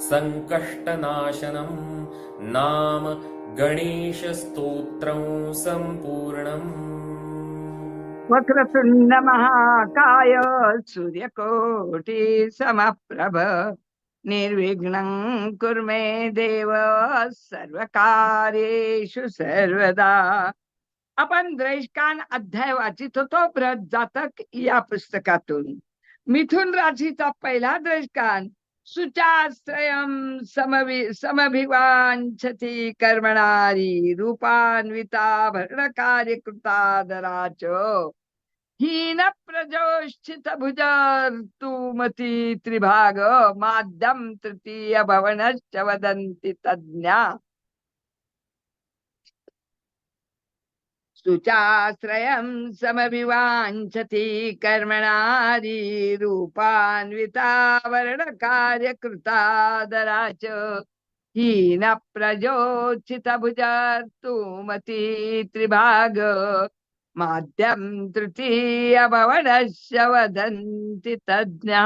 सङ्कष्टनाशनं नाम गणेशस्तोत्रं सम्पूर्णम्। वक्रतुंड महाकाय सूर्यकोटि समप्रभ निर्विघ्नं कुर्मे देव सर्वकार्येषु सर्वदा। आपण द्रैष्कान अध्याय वाचित होतो ब्रत जातक या पुस्तकातून. मिथुन राशीचा पहिला द्रैष्कान सुचाश्रयम समभि समभिवांछति कर्मणारी रूपान्विता भरण कार्यकृतादराच हीन प्रजोष्ठित भुजर्तुमती त्रिभाग माध्यम तृतीय भवनश्च वदन्ति तज्ञा तुचाश्रयं समभिवाञ्छति कर्मणारी रूपान्विता वर्णकार्यकृतादरा च हीन प्रजोचितभुजर्तुमती त्रिभाग माध्यम तृतीय भवनस्य वदन्ति तज्ञा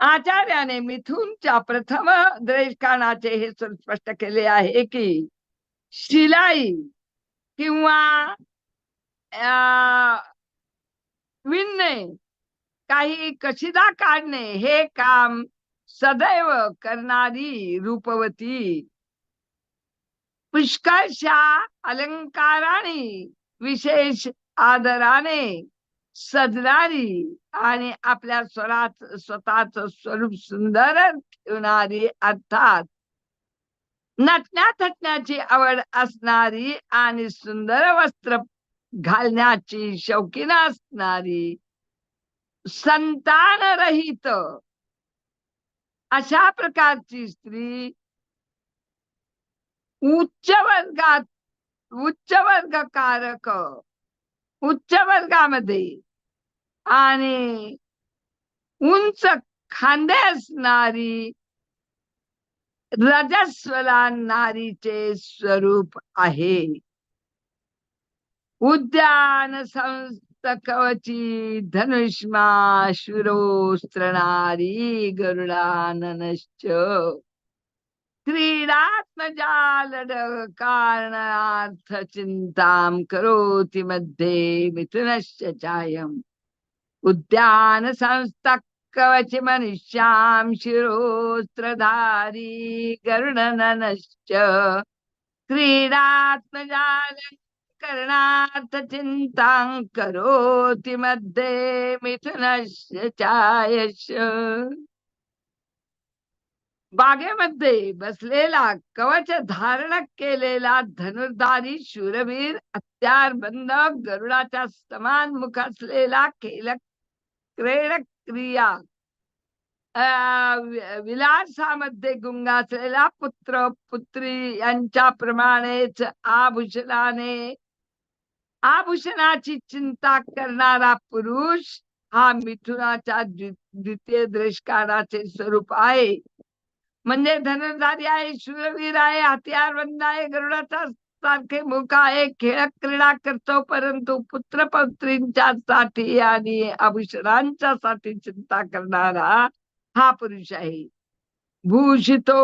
आचार्याने मिथुनच्या प्रथम द्रैष्कानाचे हे स्पष्ट केले आहे की शिलाई किंवा अं, विणणे काही कशिदा काढणे हे काम सदैव करणारी रूपवती. पुष्कळशा अलंकाराने विशेष आदराने सजणारी आणि आपल्या स्वरात स्वतःच स्वरूप सुंदर ठेवणारी अर्थात नटण्या थटण्याची आवड असणारी आणि सुंदर वस्त्र घालण्याची शौकीन असणारी संतान रहित अशा प्रकारची स्त्री उच्च वर्गात उच्च वर्गकारक उच्च वर्गामध्ये आणि उंच खांदे असणारी रजस्वला नारीचे स्वरूप आहे. उद्यान संस्तकवची धनुष्मा शुरोस्त्रणारी गरुडाननश्च. क्रीडात्मजालड कारणार्थ चिंताम करोति मध्ये मिथुनश्च चायम. उद्यान संस्तक कवच मनुष्यां शिरोस्त्रधारी गरुडननश्च क्रीडात्मजाल करणार्थ चिंतां करोति मध्ये मिथुनश्च चायश। बागेमध्ये बसलेला कवच धारण केलेला धनुर्धारी शूरवीर हत्यार बंद गरुडाच्या समान मुख असलेला केलक क्रेडक क्रिया। अं, विलासामध्ये गुंग असलेला पुत्र पुत्री यांच्या प्रमाणेच आभूषणाने आभूषणाची चिंता करणारा पुरुष हा मिथुनाच्या द्वि- द्वितीय दृष्काराचे स्वरूप आहे. म्हणजे धनुर्धारी आहे शूरवीर आहे हत्यारबंद आहे गरुडाचा सारखे मुख खेळ क्रीडा करतो परंतु पुत्र पौत्रींच्या साठी आणि आभूषणांच्या साठी चिंता करणारा हा पुरुष आहे. भूषितो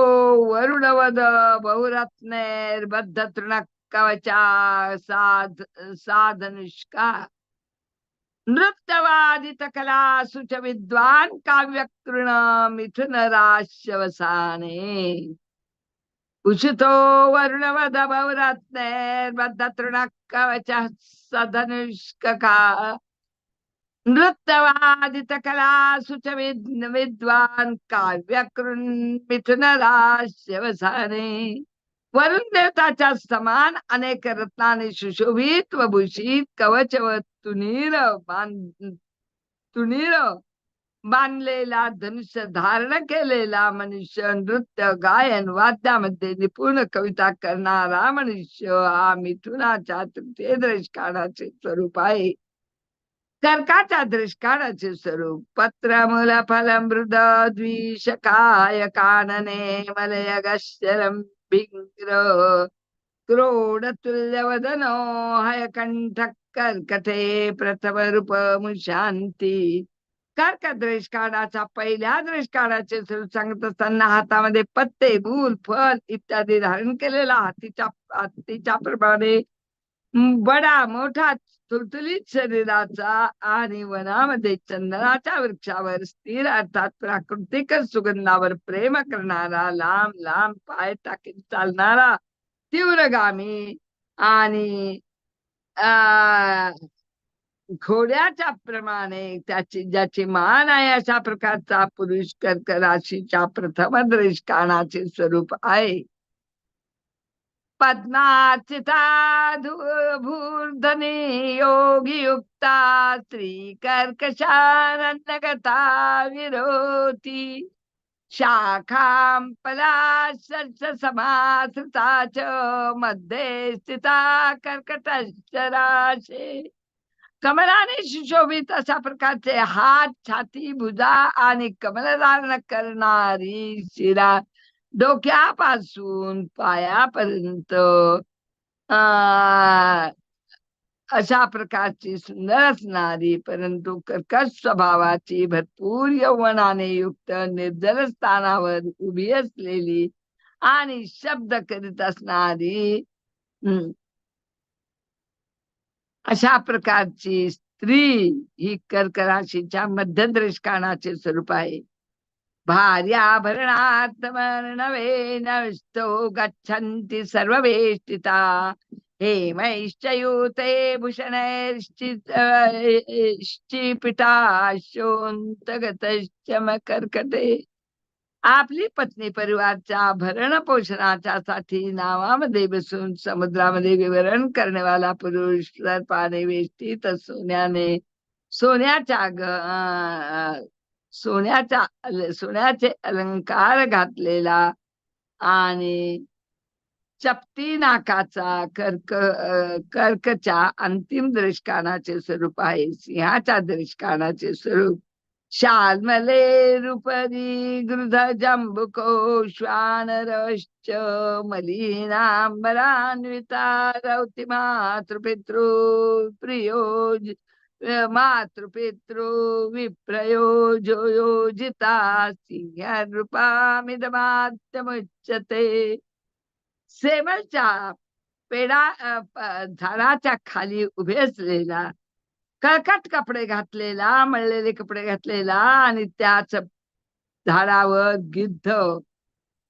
वरुणवद बहुरत्नेर्बद्ध तृण कवचा साध साधनुष्का. नृत्यवादित कला सुच विद्वान काव्यकृण मिथुन राश्यवसाने उषितो वरुणवद बहुरत्नेर्बद्ध तृण कवच सुच विद्वान काव्यकृन वरुण देवताच्या समान अनेक रत्नाने सुशोभित व भूषित कवच व तुनीर बांध तुनीर बांधलेला धनुष्य धारण केलेला मनुष्य नृत्य गायन वाद्यामध्ये निपुण कविता करणारा मनुष्य हा मिथुनाच्या तृतीय दृष्काळाचे स्वरूप आहे. कर्काच्या दृष्काळाचे स्वरूप पत्र मूल फल मृद द्विषकाय कानने मलय भिंग्र क्रोड तुल्य वदनो हय कंठ कर्कटे प्रथम रूप मुशांती कर्क दृष्काळाचा पहिल्या दृष्काळाचे स्वरूप सांगत असताना हातामध्ये पत्ते फूल फल इत्यादी धारण केलेला हातीच्या हत्तीच्या प्रमाणे बडा मोठा तुलतुलीत शरीराचा आणि वनामध्ये चंदनाच्या वृक्षावर स्थिर अर्थात प्राकृतिक सुगंधावर प्रेम करणारा लांब लांब पाय टाकीत चालणारा तीव्रगामी आणि घोड्याच्या प्रमाणे त्याची ज्याची मान आहे अशा प्रकारचा पुरुष कर्क राशीच्या प्रथम दृष्काणाचे स्वरूप आहे. पद्माचिता भूर्धनी योगी युक्ता स्त्री कर्कशानंदगता विरोती शाखां पलाशर्ष समासृता च मध्ये स्थिता कर्कटशराशे कमलाने सुशोभित अशा प्रकारचे हात छाती भुजा आणि कमल धारण करणारी शिरा डोक्यापासून पायापर्यंत अशा प्रकारची सुंदर असणारी परंतु कर्कश स्वभावाची भरपूर यौवनाने युक्त निर्जल स्थानावर उभी असलेली आणि शब्द करीत असणारी हम्म, अशा प्रकारची स्त्री ही कर्क राशीच्या मध्यदृष्काणाचे स्वरूप आहे. भार्याभरणार्थ वर्णवे नष्टो गच्छन्ति सर्ववेष्टिता. हेमैश्चयूते भूषणैश्चिपिता कर्कटे आपली पत्नी परिवारच्या भरण पोषणाच्या साठी नावामध्ये बसून समुद्रामध्ये विवरण करण्यावाला पुरुष सर्पाने वेष्टीत सोन्याने सोन्याच्या ग अं, सोन्याच्या अल- सोन्याचे अलंकार घातलेला आणि चपटी नाकाचा कर्क अं, कर्कच्या अंतिम दृष्कानाचे स्वरूप आहे. सिंहाच्या दृष्कानाचे स्वरूप शाल्मले रूपरी गृध जंबुको श्वानरश्च मलिनांबरान्विता रौति मातृपितृ प्रियो मातृपितृ विप्रयोजो योजिता सिंहरूपामिदमात्यमुच्यते सेवलच्या पेडा अ, झाडाच्या खाली उभे असलेला कळकट कपडे घातलेला मळलेले कपडे घातलेला आणि त्याच झाडावर गिद्ध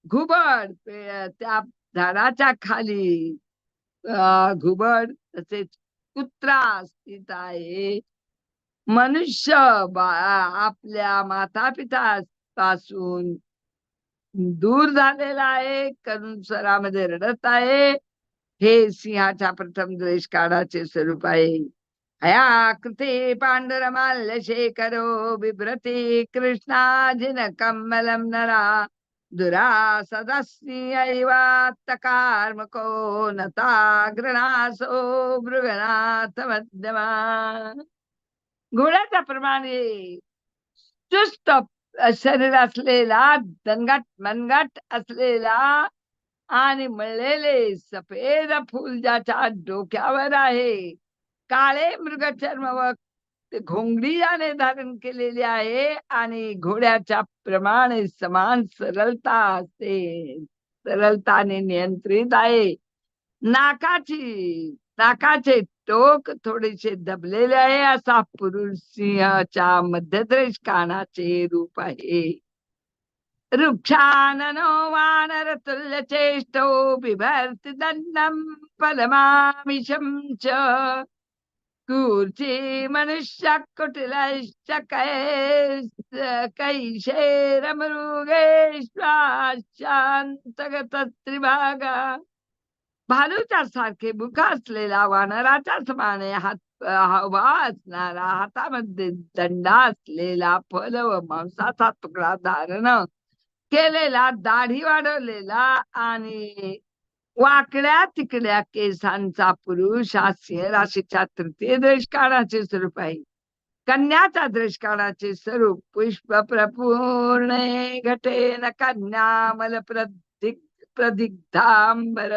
घुबड पे- त्या झाडाच्या खाली घुबड तसेच कुत्रा स्थित आहे. मनुष्य आपल्या माता पिता पासून दूर झालेला आहे करुण रडत आहे. हे सिंहाच्या प्रथम द्वेष काढाचे स्वरूप आहे. हया कृते पांडुरमाल्य शेखरो कृष्णाजिन कम्मलम नरा दुरा सदस्नी ऐवात्तकार्मको नता गृणासो मृगनाथ मध्यमा घोड्याच्या प्रमाणे चुस्त शरीर असलेला दणगाट मनगाट असलेला आणि मळलेले सफेद फुल ज्याच्या डोक्यावर आहे काळे मृगचर्म व घोंगडी याने धारण केलेली आहे आणि घोड्याच्या प्रमाणे समान सरलता असते सरलताने नियंत्रित आहे. नाकाची नाकाचे टोक थोडेसे दबलेले आहे असा पुरुष सिंहाच्या मध्यद्रेश कानाचे रूप आहे. वृक्षाननो वानर तुल्य चेष्टो बिभर्ति दंडम पदमामिषम च कूर्ची कुठला कुटिलश्च कैशेर शांत त्रिभागा. भालूच्या सारखे मुख असलेला वानराच्या समाने हात हवा असणारा हातामध्ये दंडा असलेला फल व मांसाचा तुकडा धारण केलेला दाढी वाढवलेला आणि वाकड्या तिकड्या केसांचा पुरुष हा सिंह राशीच्या तृतीय दृष्काळाचे स्वरूप आहे. कन्याच्या दृष्काळाचे स्वरूप पुष्प प्रपूर्ण घटेन कन्यामल प्रदिग प्रदिग्धांबर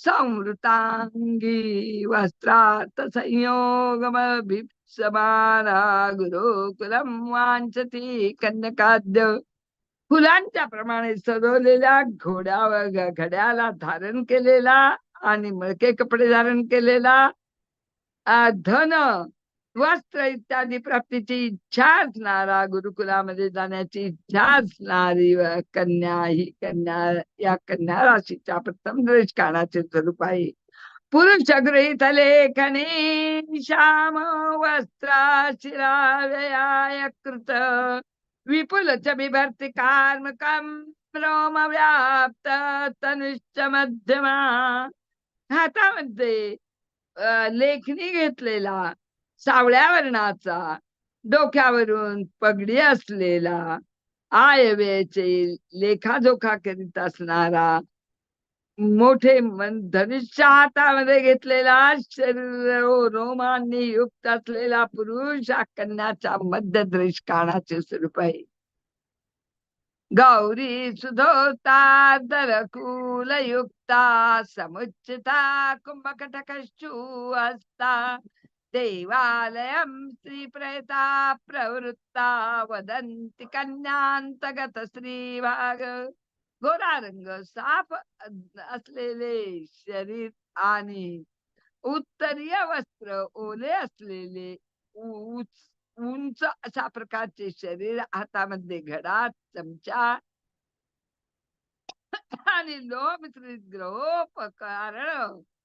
संवृतांगी वस्त्रात संयोगम समाना गुरुकुलम वांचती कन्यकाद्य फुलांच्या प्रमाणे सजवलेल्या घोड्यावर घड्याला धारण केलेला आणि मळके कपडे धारण केलेला धन वस्त्र इत्यादी प्राप्तीची इच्छा असणारा गुरुकुलामध्ये जाण्याची इच्छा असणारी व कन्या ही कन्या या कन्या राशीच्या प्रथम द्वेष कानाचे स्वरूप आहे. पुरुष गृहीत लेखने श्याम वस्त्रा शिराव्ययाय कृत विपुल च बिभर्ति कार्मकम व्याप्त तनुश्च मध्यमा हातामध्ये लेखणी घेतलेला सावळ्या वर्णाचा डोक्यावरून पगडी असलेला आयव्यचे लेखाजोखा करीत असणारा मोठे मन धनुष्य हातामध्ये घेतलेला शरीर हो, रोमांनी युक्त असलेला पुरुष हा कन्याच्या मध्य दृश कानाचे स्वरूप आहे. गौरी सुधोता दरकुल युक्ता समुचिता कुंभकटकशू असता देवालयं श्रीप्रयता प्रवृत्ता वदन्ति कन्यान्तगत श्रीभाग गोरा रंग साफ असलेले शरीर आणि उत्तरीय वस्त्र ओले असलेले उंच अशा प्रकारचे शरीर हातामध्ये घडा चमचा आणि लोमिश्रित ग्रहोपकरणसाठी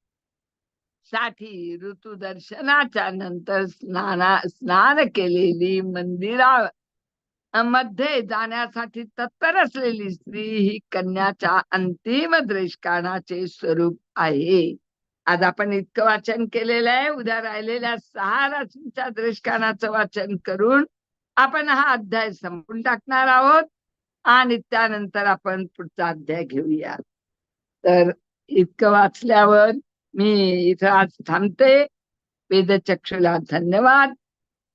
ऋतू दर्शनाच्या नंतर स्नाना स्नान केलेली मंदिरा मध्ये जाण्यासाठी तत्पर असलेली स्त्री ही कन्याच्या अंतिम द्रेष्काणाचे स्वरूप आहे. आज आपण इतकं वाचन केलेलं आहे. उद्या राहिलेल्या सहा राशींच्या दृष्कानाचं वाचन करून आपण हा अध्याय संपून टाकणार आहोत आणि त्यानंतर आपण पुढचा अध्याय घेऊया. तर इतकं वाचल्यावर मी इथं आज थांबते. वेदचक्षुला धन्यवाद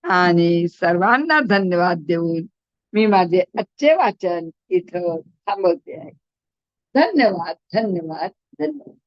आणि सर्वांना धन्यवाद देऊन मी माझे आजचे वाचन इथं थांबवते आहे. धन्यवाद धन्यवाद धन्यवाद.